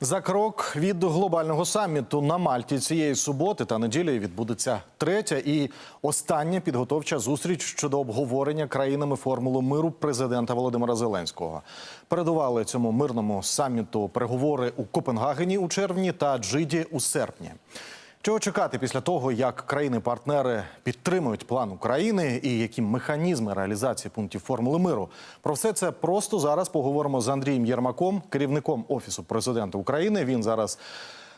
За крок від глобального саміту на Мальті цієї суботи та неділі відбудеться третя і остання підготовча зустріч щодо обговорення країнами формулу миру президента Володимира Зеленського. Передували цьому мирному саміту переговори у Копенгагені у червні та Джиді у серпні. Чого чекати після того, як країни-партнери підтримують план України і які механізми реалізації пунктів формули миру? Про все це просто зараз поговоримо з Андрієм Єрмаком, керівником офісу президента України. Він зараз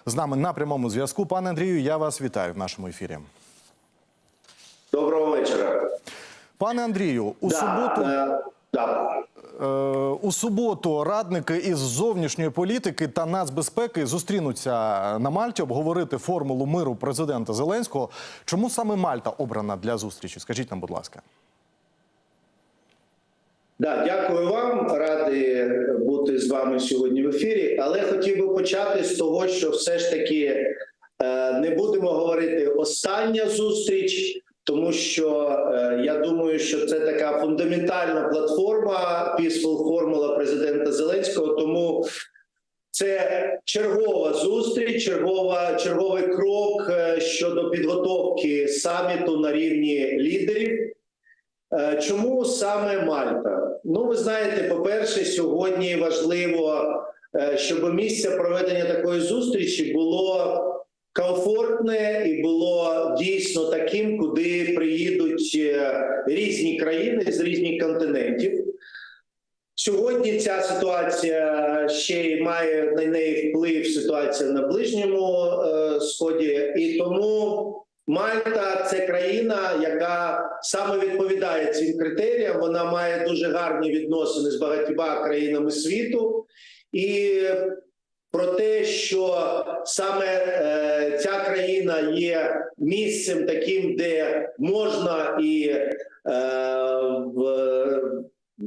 з нами на прямому зв'язку. Пане Андрію, я вас вітаю в нашому ефірі. Доброго вечора. Пане Андрію, у Да, суботу е, да. Е, у суботу радники із зовнішньої політики та нацбезпеки зустрінуться на Мальті обговорити формулу миру президента Зеленського. Чому саме Мальта обрана для зустрічі? Скажіть нам, будь ласка. Да, дякую вам. Радий бути з вами сьогодні в ефірі. Але хотів би почати з того, що все ж таки е, не будемо говорити остання зустріч, тому що е, я думаю, що це така фундаментальна платформа Peaceful формула президента Зеленського. Тому це чергова зустріч, чергова черговий крок е, щодо підготовки саміту на рівні лідерів. Е, Чому саме Мальта? Ну, ви знаєте, по-перше, сьогодні важливо, щоб місце проведення такої зустрічі було комфортне і було дійсно таким, куди приїдуть е, різні країни з різних континентів. Сьогодні ця ситуація ще й має на неї вплив ситуація на ближньому е, сході, і тому Мальта це країна, яка саме відповідає цим критеріям. Вона має дуже гарні відносини з багатьма країнами світу, і про те, що саме е, ця країна є місцем таким, де можна і е,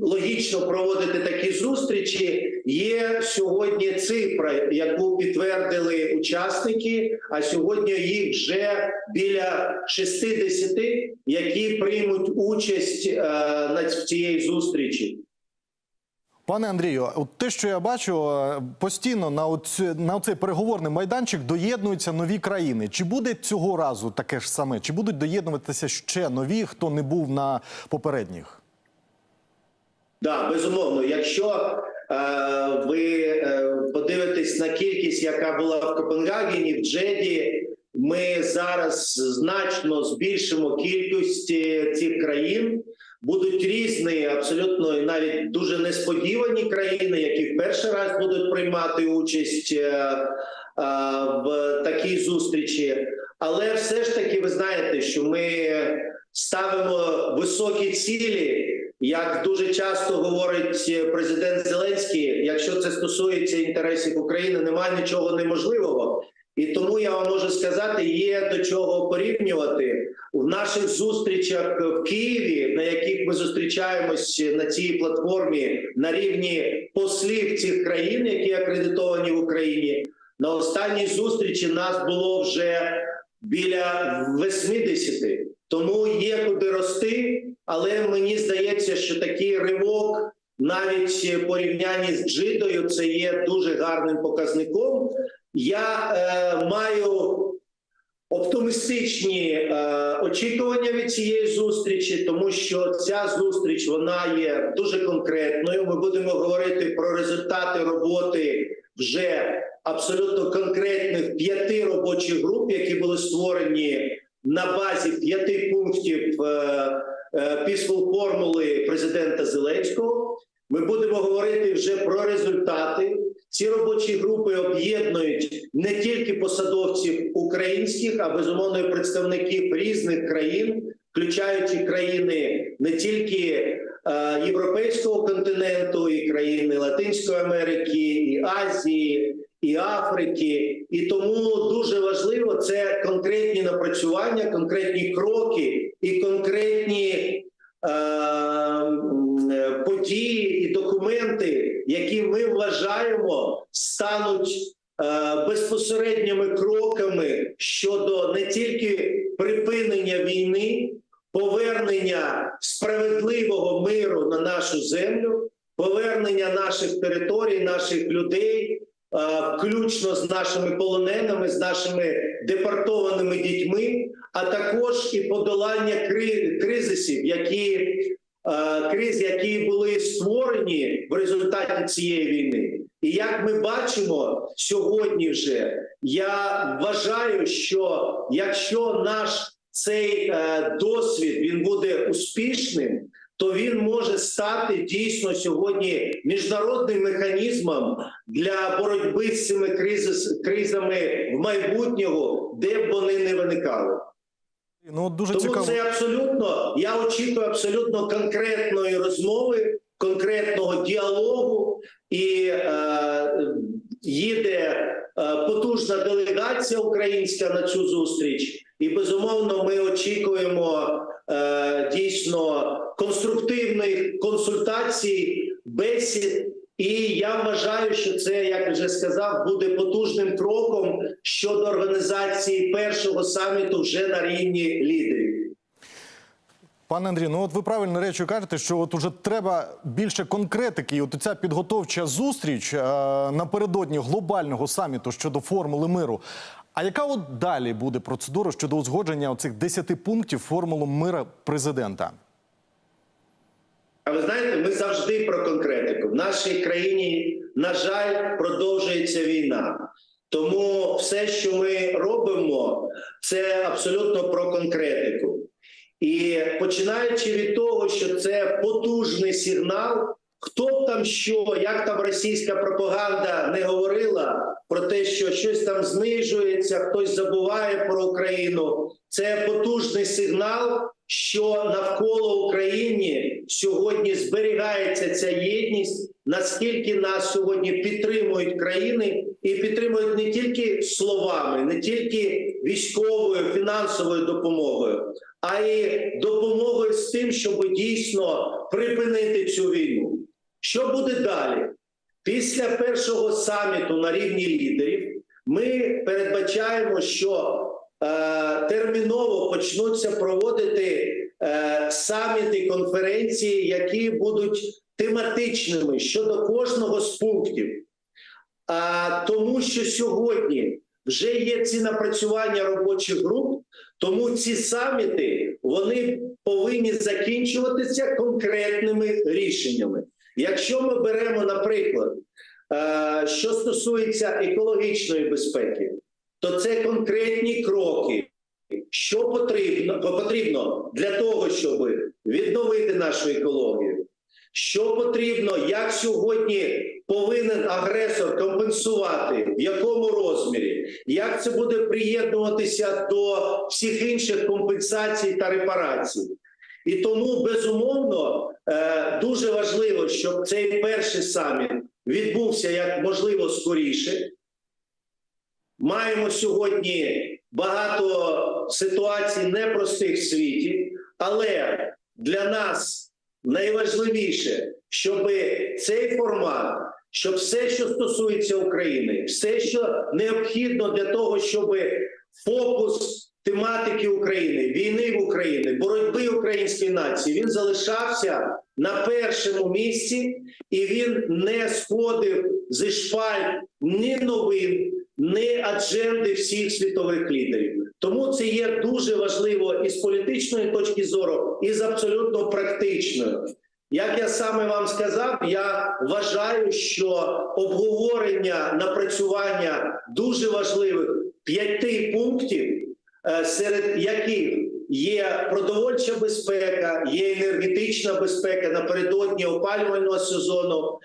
логічно проводити такі зустрічі. Є сьогодні цифра, яку підтвердили учасники. А сьогодні їх вже біля 60, які приймуть участь е, на цієї зустрічі. Пане Андрію, от те, що я бачу, е, постійно на оці, на цей переговорний майданчик доєднуються нові країни. Чи буде цього разу таке ж саме? Чи будуть доєднуватися ще нові, хто не був на попередніх? Да, безумовно. Якщо е, ви е, подивитесь на кількість, яка була в Копенгагені, в Джеді, ми зараз значно збільшимо кількість цих країн. Будуть різні, абсолютно навіть дуже несподівані країни, які в перший раз будуть приймати участь е, е, в такій зустрічі. Але все ж таки, ви знаєте, що ми ставимо високі цілі. Як дуже часто говорить президент Зеленський, якщо це стосується інтересів України, немає нічого неможливого. І тому я вам можу сказати, є до чого порівнювати в наших зустрічах в Києві, на яких ми зустрічаємось на цій платформі на рівні послів цих країн, які акредитовані в Україні. На останній зустрічі нас було вже біля 80. Тому є куди рости, але мені здається, що такий ривок, навіть порівнянні з Джидою, це є дуже гарним показником. Я е, маю оптимістичні е, очікування від цієї зустрічі, тому що ця зустріч вона є дуже конкретною. Ми будемо говорити про результати роботи вже абсолютно конкретних п'яти робочих груп, які були створені на базі п'яти пунктів е, е, пісфул формули президента Зеленського. Ми будемо говорити вже про результати. Ці робочі групи об'єднують не тільки посадовців українських, а безумовно і представників різних країн, включаючи країни не тільки е, європейського континенту, і країни Латинської Америки, і Азії, і Африки. І тому дуже важливо це конкретні напрацювання, конкретні кроки і конкретні е, вважаємо стануть е, безпосередніми кроками щодо не тільки припинення війни, повернення справедливого миру на нашу землю, повернення наших територій, наших людей. включно з нашими полоненими, з нашими депортованими дітьми, а також і подолання кри- кризисів, які е, криз, які були створені в результаті цієї війни. І як ми бачимо сьогодні, вже я вважаю, що якщо наш цей е, досвід він буде успішним, то він може стати дійсно сьогодні міжнародним механізмом для боротьби з цими кризис, кризами в майбутнього, де б вони не виникали. Ну дуже Тому цікаво. це абсолютно я очікую абсолютно конкретної розмови, конкретного діалогу, і е, їде е, потужна делегація українська на цю зустріч. І безумовно, ми очікуємо е, дійсно конструктивних консультацій, бесід. І я вважаю, що це, як вже сказав, буде потужним кроком щодо організації першого саміту вже на рівні лідерів. Пане Андрій, ну от ви правильно речі кажете, що от уже треба більше конкретики. І от ця підготовча зустріч е, напередодні глобального саміту щодо формули миру. А яка от далі буде процедура щодо узгодження оцих 10 пунктів формули мира президента? А ви знаєте, ми завжди про конкретику. В нашій країні, на жаль, продовжується війна. Тому все, що ми робимо, це абсолютно про конкретику. І починаючи від того, що це потужний сигнал, хто б там що, як там російська пропаганда не говорила про те, що щось там знижується, хтось забуває про Україну. Це потужний сигнал, що навколо України сьогодні зберігається ця єдність, наскільки нас сьогодні підтримують країни і підтримують не тільки словами, не тільки військовою фінансовою допомогою, а й допомогою з тим, щоб дійсно припинити цю війну. Що буде далі? Після першого саміту на рівні лідерів ми передбачаємо, що е, терміново почнуться проводити е, саміти конференції, які будуть тематичними щодо кожного з пунктів. А, тому що сьогодні вже є ці напрацювання робочих груп, тому ці саміти вони повинні закінчуватися конкретними рішеннями. Якщо ми беремо, наприклад, що стосується екологічної безпеки, то це конкретні кроки, що потрібно, потрібно для того, щоб відновити нашу екологію. Що потрібно, як сьогодні повинен агресор компенсувати, в якому розмірі, як це буде приєднуватися до всіх інших компенсацій та репарацій. І тому безумовно е, дуже важливо, щоб цей перший саміт відбувся як можливо скоріше. Маємо сьогодні багато ситуацій непростих в світі, але для нас найважливіше, щоб цей формат, щоб все, що стосується України, все, що необхідно для того, щоб фокус тематики України, війни в Україні, боротьби української нації, він залишався на першому місці, і він не сходив зі шпаль ні новин, ні адженди всіх світових лідерів. Тому це є дуже важливо і з політичної точки зору, і з абсолютно практичною. Як я саме вам сказав, я вважаю, що обговорення напрацювання дуже важливих п'яти пунктів, е, серед яких є продовольча безпека, є енергетична безпека напередодні опалювального сезону.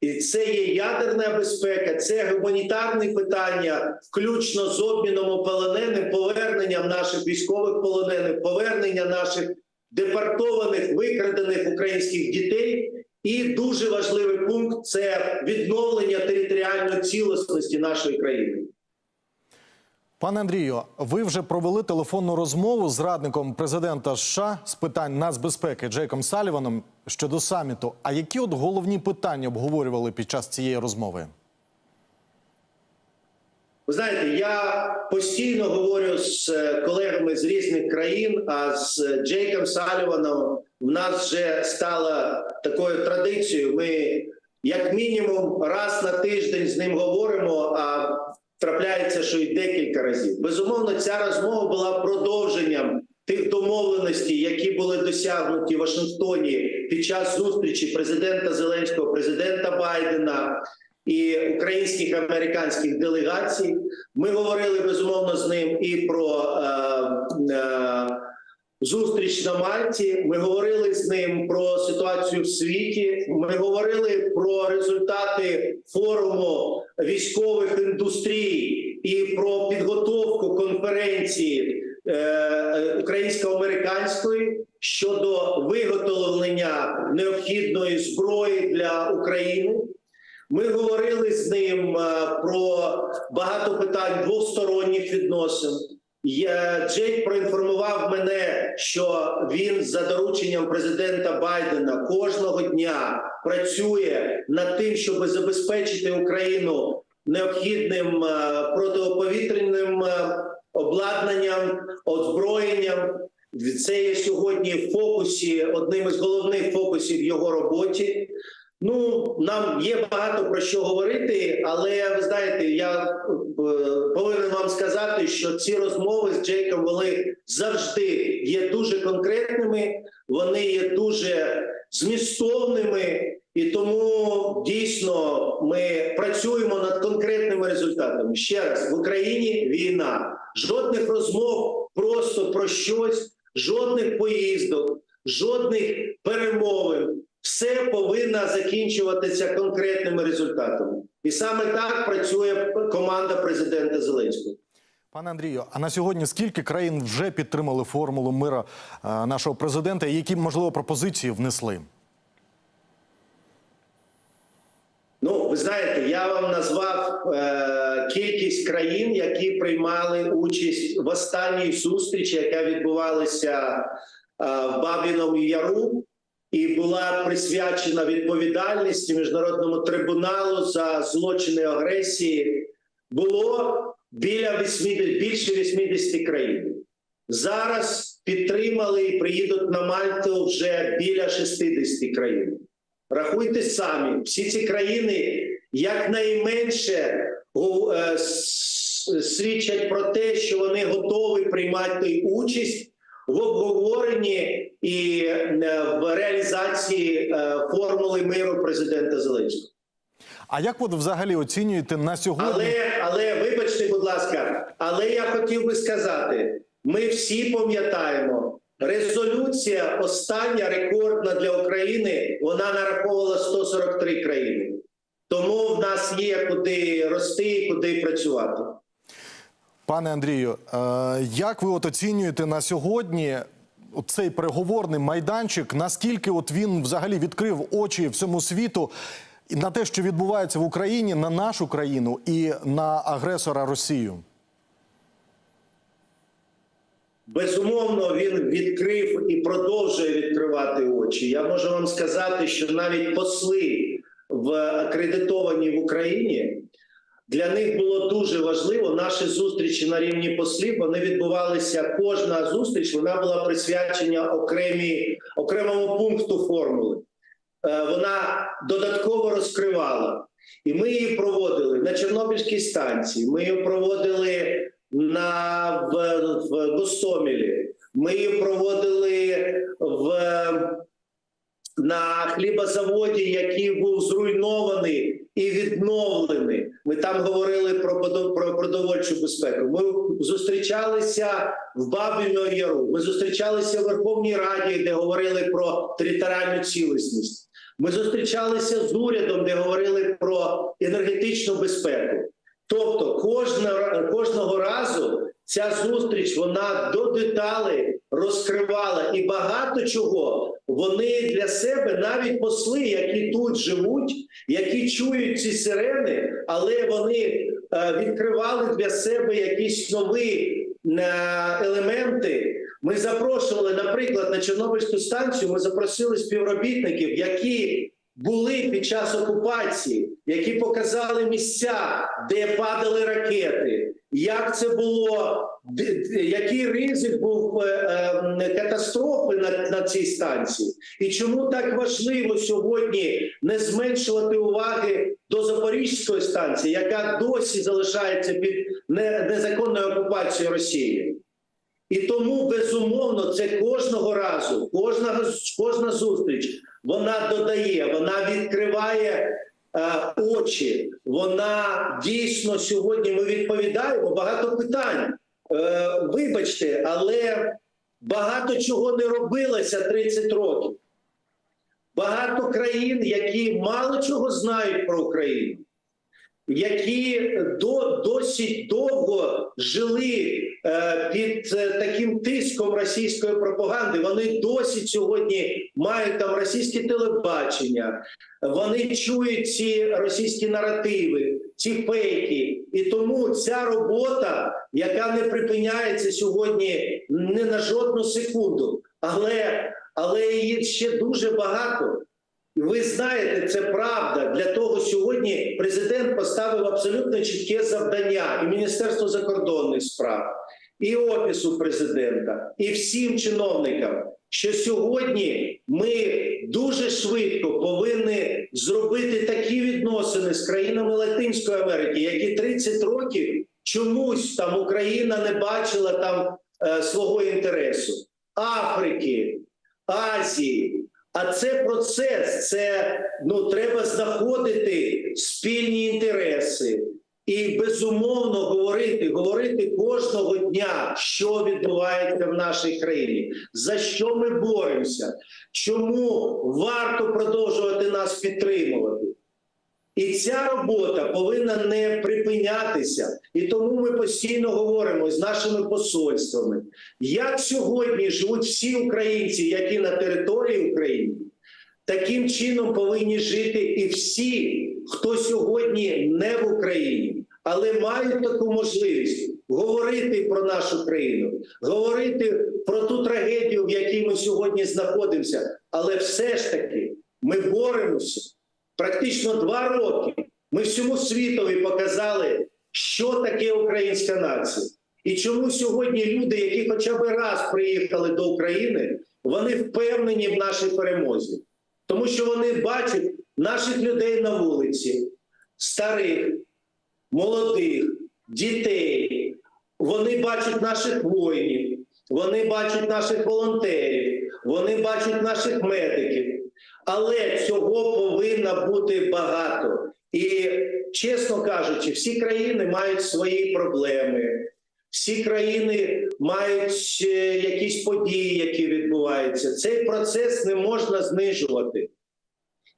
І це є ядерна безпека, це гуманітарні питання, включно з обміном полоненим, поверненням наших військових полонених, повернення наших депортованих, викрадених українських дітей. І дуже важливий пункт це відновлення територіальної цілісності нашої країни. Пане Андрію, ви вже провели телефонну розмову з радником президента США з питань нацбезпеки Джейком Саліваном щодо саміту. А які от головні питання обговорювали під час цієї розмови? Ви знаєте, я постійно говорю з е, колегами з різних країн. А з Джейком Саліваном в нас вже стало такою традицією. Ми як мінімум раз на тиждень з ним говоримо, а трапляється, що й декілька разів. Безумовно, ця розмова була продовженням тих домовленостей, які були досягнуті в Вашингтоні під час зустрічі президента Зеленського, президента Байдена і українських американських делегацій. Ми говорили безумовно з ним і про е, е, зустріч на Мальті. Ми говорили з ним про ситуацію в світі. Ми говорили про результати форуму військових індустрій і про підготовку конференції е, українсько-американської щодо виготовлення необхідної зброї для України. Ми говорили з ним е, про багато питань двосторонніх відносин. Джейк проінформував мене, що він за дорученням президента Байдена кожного дня працює над тим, щоб забезпечити Україну необхідним е, протиповітряним е, обладнанням, озброєнням. Це є сьогодні в фокусі, одним із головних фокусів його роботі. Ну, нам є багато про що говорити, але ви знаєте, я е, повинен вам сказати, що ці розмови з Джейком вони завжди є дуже конкретними, вони є дуже змістовними, і тому дійсно ми працюємо над конкретними результатами. Ще раз в Україні війна, жодних розмов просто про щось, жодних поїздок, жодних перемовин все повинно закінчуватися конкретними результатами, і саме так працює команда президента Зеленського. Пане Андрію, а на сьогодні скільки країн вже підтримали формулу мира е, нашого президента? і Які можливо пропозиції внесли? Ну, ви знаєте, я вам назвав е, кількість країн, які приймали участь в останній зустрічі, яка відбувалася е, в Бабіному Яру, і була присвячена відповідальності міжнародному трибуналу за злочини агресії. Було біля 80, більше 80 країн. Зараз підтримали і приїдуть на Мальту вже біля 60 країн. Рахуйте самі, всі ці країни якнайменше е, свідчать про те, що вони готові приймати участь в обговоренні і е, в реалізації е, формули миру президента Зеленського. А як от взагалі оцінюєте на сьогодні? Але, але вибачте, будь ласка, але я хотів би сказати: ми всі пам'ятаємо, резолюція остання рекордна для України. Вона нараховувала 143 країни. Тому в нас є куди рости і куди працювати. Пане Андрію, е, як ви от оцінюєте на сьогодні цей переговорний майданчик? Наскільки от він взагалі відкрив очі всьому світу на те, що відбувається в Україні, на нашу країну і на агресора Росію? Безумовно, він відкрив і продовжує відкривати очі. Я можу вам сказати, що навіть посли в акредитовані в Україні для них було дуже важливо. Наші зустрічі на рівні послів вони відбувалися. Кожна зустріч вона була присвячена окремій окремому пункту формули. Е, Вона додатково розкривала, і ми її проводили на Чорнобильській станції. Ми її проводили на в, в Гостомелі. Ми її проводили в на хлібозаводі, який був зруйнований там говорили про про продовольчу безпеку. Ми зустрічалися в Бабіно Яру. Ми зустрічалися в Верховній Раді, де говорили про територіальну цілісність. Ми зустрічалися з урядом, де говорили про енергетичну безпеку. Тобто, кожна, кожного разу ця зустріч вона до деталей розкривала і багато чого вони для себе, навіть посли, які тут живуть, які чують ці сирени, але вони е, відкривали для себе якісь нові е, елементи. Ми запрошували, наприклад, на Чорнобильську станцію. Ми запросили співробітників, які були під час окупації, які показали місця, де падали ракети, як це було, який ризик був е, е, катастрофи на, на цій станції, і чому так важливо сьогодні не зменшувати уваги до Запорізької станції, яка досі залишається під незаконною окупацією Росії. І тому безумовно це кожного разу, кожного кожна зустріч вона додає, вона відкриває очі. Вона дійсно сьогодні ми відповідаємо багато питань. Е, вибачте, але багато чого не робилося 30 років. Багато країн, які мало чого знають про Україну, які до, досить довго жили е, під е, таким тиском російської пропаганди. Вони досі сьогодні мають там російське телебачення, вони чують ці російські наративи, ці фейки. І тому ця робота, яка не припиняється сьогодні не на жодну секунду, але, але її ще дуже багато. Ви знаєте, це правда. Для того сьогодні президент поставив абсолютно чітке завдання і Міністерство закордонних справ, і Офісу президента, і всім чиновникам, що сьогодні ми дуже швидко повинні зробити такі відносини з країнами Латинської Америки, які 30 років чомусь там Україна не бачила там е, свого інтересу. Африки, Азії. А це процес, це ну треба знаходити спільні інтереси і безумовно говорити, говорити кожного дня, що відбувається в нашій країні, за що ми боремося, чому варто продовжувати нас підтримувати. І ця робота повинна не припинятися, і тому ми постійно говоримо з нашими посольствами, як сьогодні живуть всі українці, які на території України, таким чином повинні жити і всі, хто сьогодні не в Україні, але мають таку можливість говорити про нашу країну, говорити про ту трагедію, в якій ми сьогодні знаходимося. Але все ж таки ми боремося практично два роки. Ми всьому світові показали, що таке українська нація. І чому сьогодні люди, які хоча б раз приїхали до України, вони впевнені в нашій перемозі, тому що вони бачать наших людей на вулиці, старих, молодих, дітей. Вони бачать наших воїнів, вони бачать наших волонтерів, вони бачать наших медиків. Але цього повинно бути багато. І чесно кажучи, всі країни мають свої проблеми. Всі країни мають е, якісь події, які відбуваються. Цей процес не можна знижувати.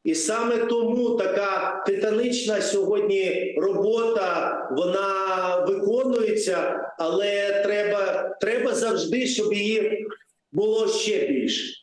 І саме тому така титанична сьогодні робота вона виконується, але треба, треба завжди, щоб її було ще більше.